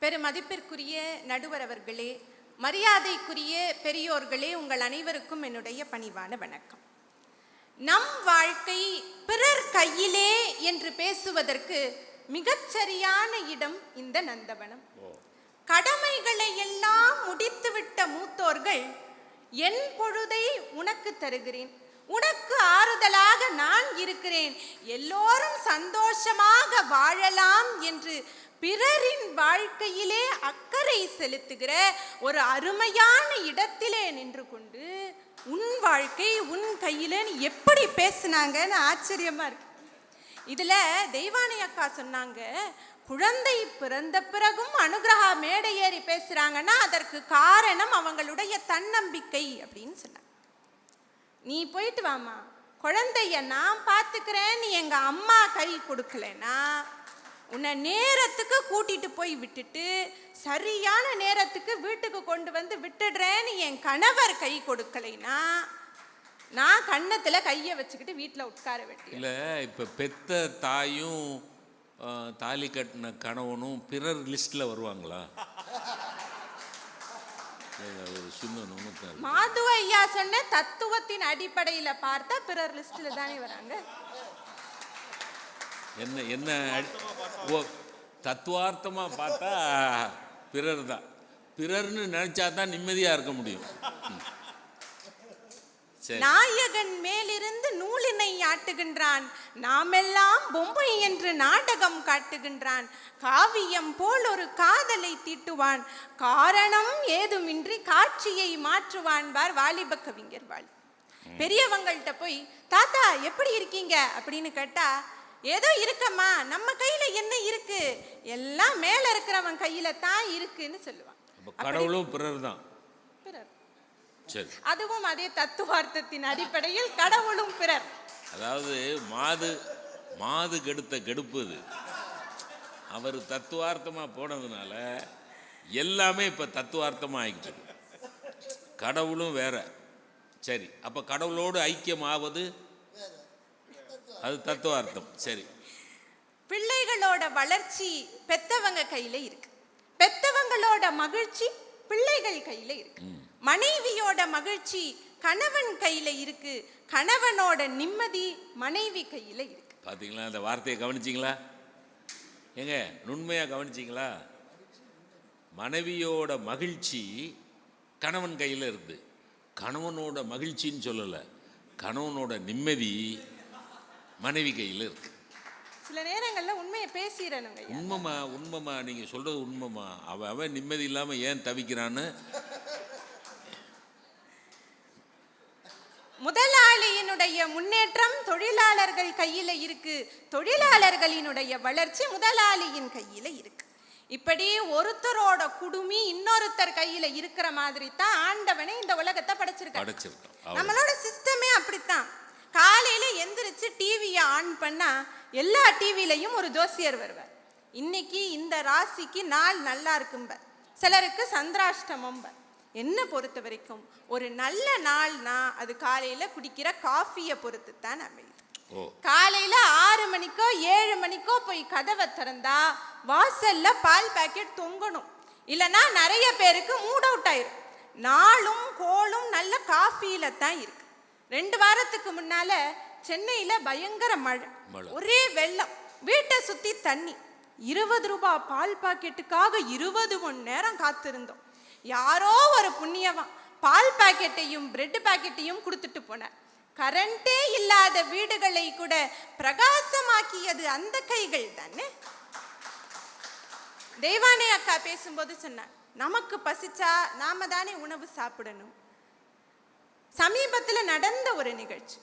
பெருமதிப்பிற்குரிய நடுவர் அவர்களே மரியாதைக்குரிய பெரியோர்களே உங்கள் அனைவருக்கும் என்னுடைய பணிவான வணக்கம். நம் வாழ்க்கை பிறர் கையிலே என்று பேசுவதற்கு மிகச்சரியான இடம் இந்த நந்தவனம். கடமைகளை எல்லாம் முடித்துவிட்ட மூத்தோர்கள் என் பொழுதை உனக்கு தருகிறேன். உனக்கு ஆறுதலாக நான் இருக்கிறேன். எல்லோரும் சந்தோஷமாக வாழலாம் என்று பிறரின் வாழ்க்கையிலே அக்கறை செலுத்துகிற ஒரு அருமையான இடத்திலே நின்று கொண்டு உன் வாழ்க்கை உன் கையிலன்னு எப்படி பேசுனாங்கன்னு ஆச்சரியமா இருக்கு. இதுல தெய்வானை அக்கா சொன்னாங்க குழந்தை பிறந்த பிறகும் அனுகிரகா மேடை ஏறி பேசுறாங்கன்னா அதற்கு காரணம் அவங்களுடைய தன்னம்பிக்கை அப்படின்னு சொன்னாங்க. நீ போயிட்டு வாமா குழந்தைய நான் பார்த்துக்கிறேன் நீ எங்க அம்மா கை கொடுக்கலன்னா உன்னை நேரத்துக்கு கூட்டிட்டு போய் விட்டுட்டு சரியான நேரத்துக்கு வீட்டுக்கு கொண்டு வந்து விட்டுடுறேன்னு என் கணவர் கை கொடுக்கலைனா நான் கன்னத்துல கையை வச்சுக்கிட்டு வீட்டில் உட்கார வேண்டிய இல்லை இப்போ பெத்த தாயும் தாலி கட்டின கணவனும் பிறர் லிஸ்ட்டில் வருவாங்களா? இல்ல, ஒரு சின்ன நுணுக்கம் இருக்கு. மாது ஐயா சொன்ன தத்துவத்தின் அடிப்படையில பார்த்தா பிறர் லிஸ்ட்ல தானே வராங்க? என்ன என்ன ஓ தத்துவார்த்தமாக பார்த்தா பிறர் தான். பிறர்னு நினச்சா தான் நிம்மதியாக இருக்க முடியும். நாயகன் மேலிருந்து நூலினை ஆட்டுகின்றான். நாமெல்லாம் பொம்மை என்று நாடகம் காட்டுகின்றான். காவியம் போல் ஒரு காதலை தீட்டுவான். காரணம் ஏதுமின்றி காட்சியை மாற்றுவான். பார் வாலிப கவிஞர் வாலி பெரியவங்கள்ட்ட போய் தாத்தா எப்படி இருக்கீங்க? அப்படின்னு கேட்டா ஏதோ இருக்கம்மா நம்ம கையில என்ன இருக்கு? எல்லாம் மேல இருக்கிறவன் கையில தான் இருக்குன்னு சொல்லுவான். கடவுளும் பிறர். தான் பிறர் அதுவும் அதே தத்துவார்த்தத்தின் அடிப்படையில் கடவுளும் பிறர். அதாவது மாது மாது கெடுத்த கெடுப்பு இது அவர் தத்துவார்த்தமாக போனதுனால எல்லாமே இப்போ தத்துவார்த்தமாக ஆகிட்டு கடவுளும் வேற. சரி அப்போ கடவுளோடு ஐக்கியம் ஆவது அது தத்துவார்த்தம். சரி. பிள்ளைகளோட வளர்ச்சி பெத்தவங்க கையில இருக்கு. பெத்தவங்களோட மகிழ்ச்சி பிள்ளைகள் கையில இருக்கு. மனைவியோட மகிழ்ச்சி கணவன் கையில இருக்கு. கணவனோட நிம்மதி மனைவி கையில இருக்கு. பார்த்தீங்களா அந்த வார்த்தையை கவனிச்சிங்களா? ஏங்க நுண்மையாக கவனிச்சிங்களா? மனைவியோட மகிழ்ச்சி கணவன் கையில் இருக்குது கணவனோட மகிழ்ச்சின்னு சொல்லலை. கணவனோட நிம்மதி மனைவி கையில் இருக்கு. சில நேரங்கள்ல உண்மையை பேசிடணுங்க. உண்மைமா உண்மைமா நீங்கள் சொல்கிறது உண்மைமா. அவன் அவன் நிம்மதி இல்லாமல் ஏன் தவிக்கிறான்னு? முதலாளியினுடைய முன்னேற்றம் தொழிலாளர்கள் கையில இருக்கு. தொழிலாளர்களினுடைய வளர்ச்சி முதலாளியின் கையில இருக்கு. இப்படி ஒருத்தரோட குடுமி இன்னொருத்தர் கையில இருக்கிற மாதிரி தான் ஆண்டவனே இந்த உலகத்தை படைச்சிருக்கான். நம்மளோட சிஸ்டமே எந்திரிச்சு டிவியை ஆன் பண்ணா எல்லா டிவிலையும் ஒரு ஜோசியர் வருவார். இன்னைக்கு இந்த ராசிக்கு நாள் நல்லா இருக்கும்பர் சிலருக்கு சந்திராஷ்டமம்பர் என்ன பொறுத்த வரைக்கும் ஒரு நல்ல நாள்னா அது காலையில குடிக்கிற காஃபியை பொறுத்து தான் அமையுது காலையில ஆறு மணிக்கோ ஏழு மணிக்கோ போய் கதவை திறந்தா வாசல்ல பால் பாக்கெட் தொங்கணும். இல்லைன்னா நிறைய பேருக்கு மூட் அவுட் ஆயிரும். நாளும் கோளும் நல்ல காஃபியில தான் இருக்கு. ரெண்டு வாரத்துக்கு முன்னால சென்னையில பயங்கர மழை. ஒரே வெள்ளம். வீட்டை சுத்தி தண்ணி. இருபது ரூபாய் பால் பாக்கெட்டுக்காக இருபது மணி நேரம் காத்திருந்தோம். யாரோ ஒரு புண்ணியவன் பால் பாக்கெட்டையும் பிரெட் பாக்கெட்டையும் கொடுத்துட்டு போனார். கரண்டே இல்லாத வீடுகளை கூட பிரகாசமாக்கியது அந்த கைகள் தானே? தெய்வானே அக்கா பேசும்போது சொன்னார் நமக்கு பசிச்சா நாம தானே உணவு சாப்பிடணும். சமீபத்தில் நடந்த ஒரு நிகழ்ச்சி.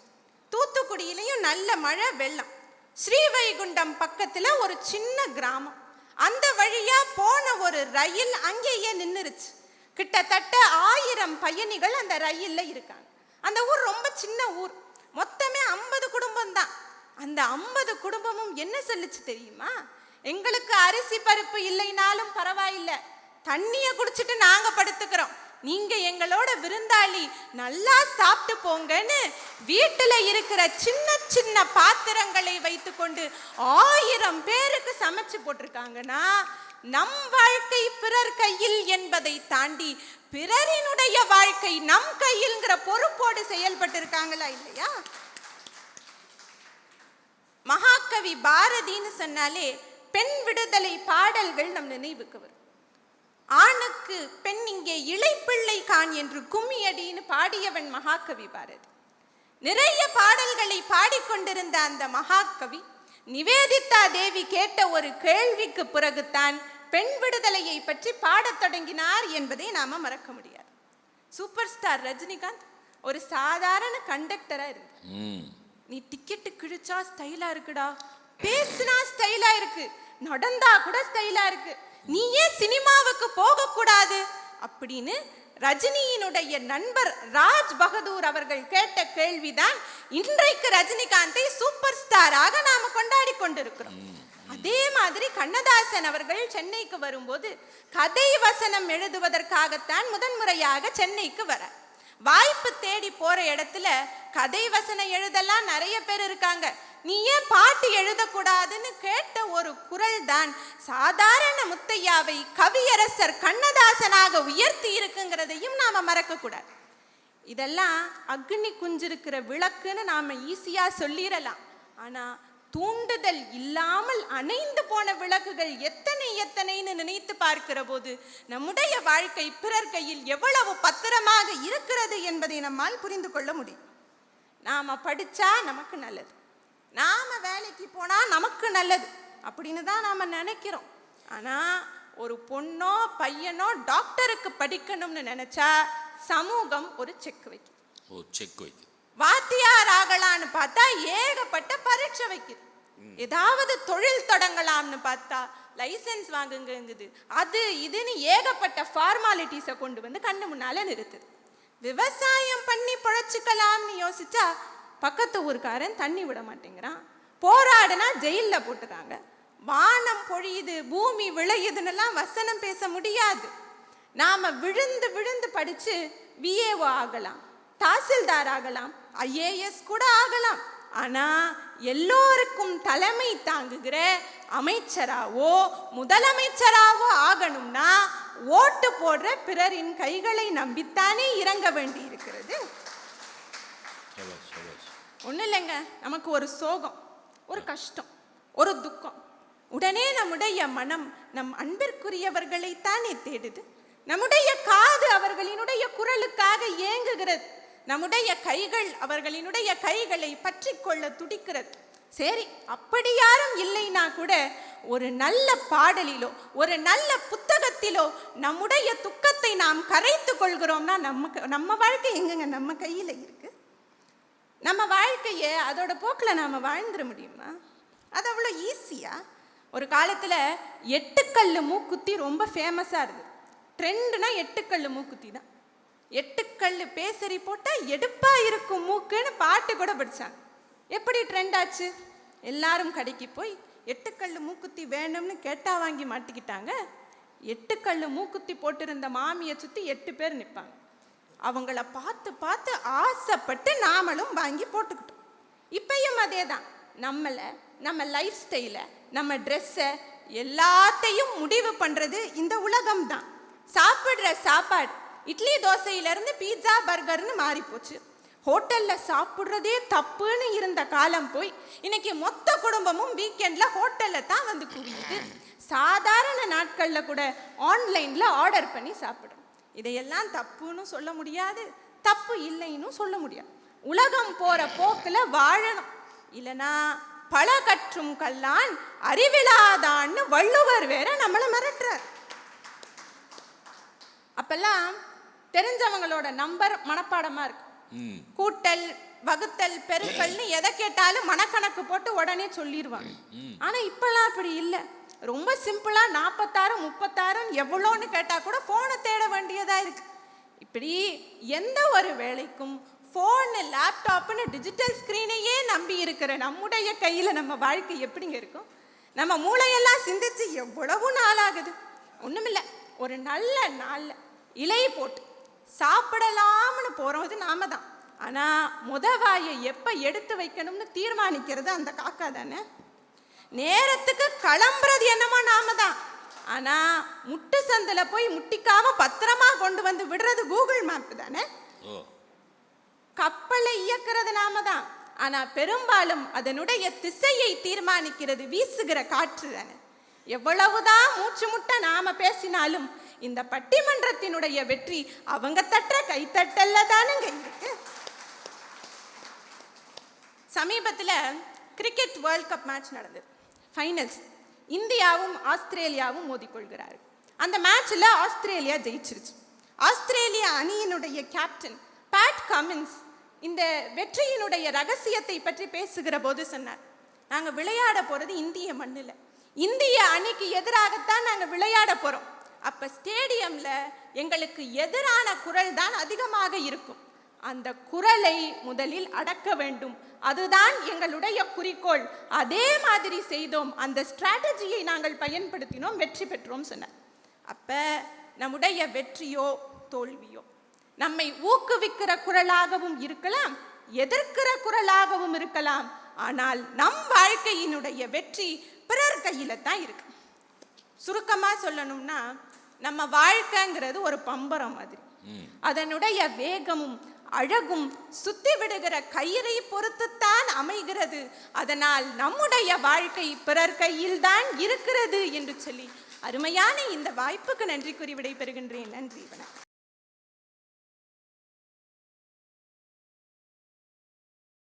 தூத்துக்குடியிலையும் நல்ல மழை வெள்ளம். ஸ்ரீவைகுண்டம் பக்கத்தில் ஒரு சின்ன கிராமம். அந்த வழியா போன ஒரு ரயில் அங்கேயே நின்றுருச்சு கிட்டத்தட்ட ஆயிரம் பயணிகள் அந்த ரயிலில் இருக்காங்க. அந்த ஊர் ரொம்ப சின்ன ஊர். மொத்தமே ஐம்பது குடும்பம் தான். அந்த ஐம்பது குடும்பமும் என்ன சொல்லுச்சு தெரியுமா? எங்களுக்கு அரிசி பருப்பு இல்லைனாலும் பரவாயில்லை. தண்ணியை குடிச்சிட்டு நாங்கள் படுத்துக்கிறோம். நீங்க எங்களோட விருந்தாளி நல்லா சாப்பிட்டு போங்கன்னு வீட்டில் இருக்கிற சின்ன சின்ன பாத்திரங்களை வைத்துக்கொண்டு ஆயிரம் பேருக்கு சமைச்சு போட்டிருக்காங்கன்னா நம் வாழ்க்கை பிறர் கையில் என்பதை தாண்டி பிறரினுடைய வாழ்க்கை நம் கையில்ங்கிற பொறுப்போடு செயல்பட்டு இருக்காங்களா இல்லையா? மகாகவி பாரதின்னு சொன்னாலே பெண் விடுதலை பாடல்கள் நம் நினைவுக்கு வரும். ஆணுக்கு பெண் இங்கே இளைப்பிள்ளை கான் என்று கும்மியடின்னு பாடியவன் மகாகவி பாரதி. நிறைய பாடல்களை பாடிக்கொண்டிருந்த அந்த மகாகவி நிவேதிதா தேவி கேட்ட ஒரு கேள்விக்கு பிறகுதான் பெண் விடுதலையை பற்றி பாடத் தொடங்கினார் என்பதை நாம மறக்க முடியாது. சூப்பர் ஸ்டார் ரஜினிகாந்த் ஒரு சாதாரண கண்டக்டரா இருந்தார். ம். நீ டிக்கெட்டு கிழிச்சா ஸ்டைலா இருக்குடா. பேசுனா ஸ்டைலா இருக்கு. நடந்தா கூட ஸ்டைலா இருக்கு. நீ ஏன் சினிமாவுக்கு போக கூடாது அப்படின்னு ரஜினியினுடைய நண்பர் ராஜ் பகதூர் அவர்கள் கேட்ட கேள்விதான் இன்றைக்கு ரஜினிகாந்தை சூப்பர் ஸ்டாராக நாம கொண்டாடி கொண்டிருக்கிறோம். அதே மாதிரி கண்ணதாசன் அவர்கள் சென்னைக்கு வரும்போது கதை வசனம் எழுதுவதற்காகத்தான் முதன்முறையாக சென்னைக்கு வர. வாய்ப்பு தேடி போற இடத்துல கதை வசனம் எழுதலாம் நிறைய பேர் இருக்காங்க. நீ ஏன் பாட்டு எழுதக்கூடாதுன்னு கேட்ட ஒரு குரல் தான் சாதாரண முத்தையாவை கவியரசர் கண்ணதாசனாக உயர்த்தி இருக்குங்கிறதையும் நாம் மறக்கக்கூடாது. இதெல்லாம் அக்னி குஞ்சிருக்கிற விளக்குன்னு நாம ஈஸியாக சொல்லிடலாம். ஆனால் தூண்டுதல் இல்லாமல் அணைந்து போன விளக்குகள் எத்தனை எத்தனைன்னு நினைத்து பார்க்கிற போது நம்முடைய வாழ்க்கை பிறர் கையில் எவ்வளவு பத்திரமாக இருக்கிறது என்பதை நம்மால் புரிந்து கொள்ள முடியும். நாம படிச்சா நமக்கு நல்லது. நாம வேலைக்கு போனா நமக்கு நல்லது அப்படின்னு தான் நாம நினைக்கிறோம். ஆனா ஒரு பொண்ணோ பையனோ டாக்டருக்கு படிக்கணும்னு நினைச்சா சமூகம் ஒரு செக் வைக்கும். ஓ செக் வைக்குது வாத்தியார் ஆகலான்னு பார்த்தா ஏகப்பட்ட பரீட்சை வைக்குது. ஏதாவது தொழில் தொடங்கலாம்னு பார்த்தா லைசென்ஸ் வாங்குங்குது அது இதுன்னு ஏகப்பட்ட ஃபார்மாலிட்டிஸை கொண்டு வந்து கண்ணு முன்னால நிறுத்துது. விவசாயம் பண்ணி பொழைச்சிக்கலாம்னு யோசிச்சா பக்கத்து ஊருக்காரன் தண்ணி விட மாட்டேங்கிறான். போராடுனா ஜெயிலில் போட்டுறாங்க. வானம் பொழியுது பூமி விளையுதுன்னெல்லாம் வசனம் பேச முடியாது. நாம விழுந்து விழுந்து படித்து விஏஓ ஆகலாம் தாசில்தார் ஆகலாம் ஐஏஎஸ் கூட ஆகலாம். ஆனால் எல்லோருக்கும் தலைமை தாங்குகிற அமைச்சராவோ முதலமைச்சராவோ ஆகணும்னா ஓட்டு போடுற பிறரின் கைகளை நம்பித்தானே இறங்க வேண்டி இருக்கிறது ஒன்றும் இல்லைங்க. நமக்கு ஒரு சோகம் ஒரு கஷ்டம் ஒரு துக்கம். உடனே நம்முடைய மனம் நம் அன்பிற்குரியவர்களைத்தானே தேடுது. நம்முடைய காது அவர்களினுடைய குரலுக்காக ஏங்குகிறது. நம்முடைய கைகள் அவர்களினுடைய கைகளை பற்றி கொள்ள துடிக்கிறது. சரி அப்படி யாரும் இல்லைனா கூட ஒரு நல்ல பாடலிலோ ஒரு நல்ல புத்தகத்திலோ நம்முடைய துக்கத்தை நாம் கரைத்து கொள்கிறோம்னா நமக்கு நம்ம வாழ்க்கை எங்கங்க? நம்ம கையில் இருக்குது நம்ம வாழ்க்கையை அதோட போக்கில் நாம் வாழ்ந்துட முடியுமா? அது அவ்வளோ ஈஸியாக ஒரு காலத்தில் எட்டுக்கல் மூக்குத்தி ரொம்ப ஃபேமஸாக இருந்தது. ட்ரெண்டுனா எட்டுக்கல் மூக்குத்தி தான். எட்டுக்கல் பேசரி போட்டால் எடுப்பாக இருக்கும் மூக்குன்னு பாட்டு கூட படித்தாங்க எப்படி ட்ரெண்ட் ஆச்சு? எல்லாரும் கடைக்கு போய் எட்டுக்கல் மூக்குத்தி வேணும்னு கேட்டால் வாங்கி மாட்டிக்கிட்டாங்க. எட்டுக்கல் மூக்குத்தி போட்டிருந்த மாமியை சுற்றி எட்டு பேர் நிற்பாங்க அவங்கள பார்த்து பார்த்து ஆசைப்பட்டு நாமளும் வாங்கி போட்டுக்கிட்டோம். இப்பையும் அதே தான் நம்மளை நம்ம லைஃப் ஸ்டைலை நம்ம ட்ரெஸ்ஸை எல்லாத்தையும் முடிவு பண்ணுறது இந்த உலகம் தான் சாப்பிட்ற சாப்பாடு இட்லி தோசையிலேருந்து பீட்சா பர்கர்னு மாறி போச்சு ஹோட்டலில் சாப்பிட்றதே தப்புன்னு இருந்த காலம் போய் இன்னைக்கு மொத்த குடும்பமும் வீக்கெண்டில் ஹோட்டலில் தான் வந்து கூடியது. சாதாரண நாட்களில் கூட ஆன்லைனில் ஆர்டர் பண்ணி சாப்பிடும் இதையெல்லாம் தப்புன்னு சொல்ல முடியாது தப்பு இல்லைன்னு சொல்ல முடியாது. உலகம் போற போக்குல வாழணும். இல்லனா பல கற்றும் கல்லான் அறிவிலாதான்னு வள்ளுவர் வேற நம்மளை மிரட்டுறார். அப்பெல்லாம் தெரிஞ்சவங்களோட நம்பர் மனப்பாடமா இருக்கு. கூட்டல் வகுத்தல் பெருக்கல்னு எதை கேட்டாலும் மனக்கணக்கு போட்டு உடனே சொல்லிடுவாங்க ஆனா இப்பெல்லாம் அப்படி இல்லை. ரொம்ப சிம்பிளாக நாற்பத்தாறு முப்பத்தாறும் எவ்வளோன்னு கேட்டால் கூட ஃபோனை தேட வேண்டியதாக இருக்குது இப்படி எந்த ஒரு வேலைக்கும் ஃபோனு லேப்டாப்னு டிஜிட்டல் ஸ்க்ரீனையே நம்பி இருக்கிற நம்முடைய கையில் நம்ம வாழ்க்கை எப்படிங்க இருக்கும்? நம்ம மூளையெல்லாம் சிந்திச்சு எவ்வளவு நாளாகுது? ஒன்றுமில்லை ஒரு நல்ல நாளில் இலை போட்டு சாப்பிடலாம்னு போகிறது நாம தான். ஆனால் முத வாயை எப்போ எடுத்து வைக்கணும்னு தீர்மானிக்கிறது அந்த காக்கா தானே? நேரத்துக்கு கிளம்புறது என்னமோ நாம தான் ஆனா முட்டு சந்தில போய் முட்டிக்காம பத்திரமா கொண்டு வந்து விடுறது கூகுள் மேப் தானே? கப்பலை இயக்குறது நாம தான் ஆனா பெரும்பாலும் அதனுடைய திசையை தீர்மானிக்கிறது வீசுகிற காற்று தானே. எவ்வளவுதான் மூச்சு முட்ட நாம பேசினாலும் இந்த பட்டிமன்றத்தினுடைய வெற்றி அவங்க தட்டுற கைத்தட்டல்ல தானுங்க இருக்கு. சமீபத்துல கிரிக்கெட் வேர்ல்ட் கப் மேட்ச் நடந்தது. ஃபைனல்ஸ் இந்தியாவும் ஆஸ்திரேலியாவும் மோதிக்கொள்கிறார் அந்த மேட்ச்சில் ஆஸ்திரேலியா ஜெயிச்சிருச்சு. ஆஸ்திரேலிய அணியினுடைய கேப்டன் பேட் கமின்ஸ் இந்த வெற்றியினுடைய ரகசியத்தை பற்றி பேசுகிற போது சொன்னார். நாங்கள் விளையாட போகிறது இந்திய மண்ணில். இந்திய அணிக்கு எதிராகத்தான் நாங்கள் விளையாட போகிறோம் அப்போ ஸ்டேடியமில் எங்களுக்கு எதிரான குரல் தான் அதிகமாக இருக்கும். அந்த குரலை முதலில் அடக்க வேண்டும். அதுதான் எங்களுடைய குறிக்கோள். அதே மாதிரி செய்தோம். அந்த ஸ்ட்ராட்டஜியை நாங்கள் பயன்படுத்தினோம். வெற்றி பெற்றோம் சொன்னார். அப்ப நம்முடைய வெற்றியோ தோல்வியோ? நம்மை ஊக்குவிக்கிற குரலாகவும் இருக்கலாம். எதிர்க்கிற குரலாகவும் இருக்கலாம். ஆனால் நம் வாழ்க்கையினுடைய வெற்றி பிறர் கையில தான் இருக்கு. சுருக்கமா சொல்லணும்னா நம்ம வாழ்க்கைங்கிறது ஒரு பம்பரம் மாதிரி. அதனுடைய வேகமும் அழகும் சுத்தி விடுகிற கயிறை பொறுத்துத்தான் அமைகிறது. அதனால் நம்முடைய வாழ்க்கை பிறர் கையில் தான் இருக்கிறது என்று சொல்லி அருமையான இந்த வாய்ப்புக்கு நன்றி கூறி விடைபெறுகின்றேன். நன்றி வணக்கம்.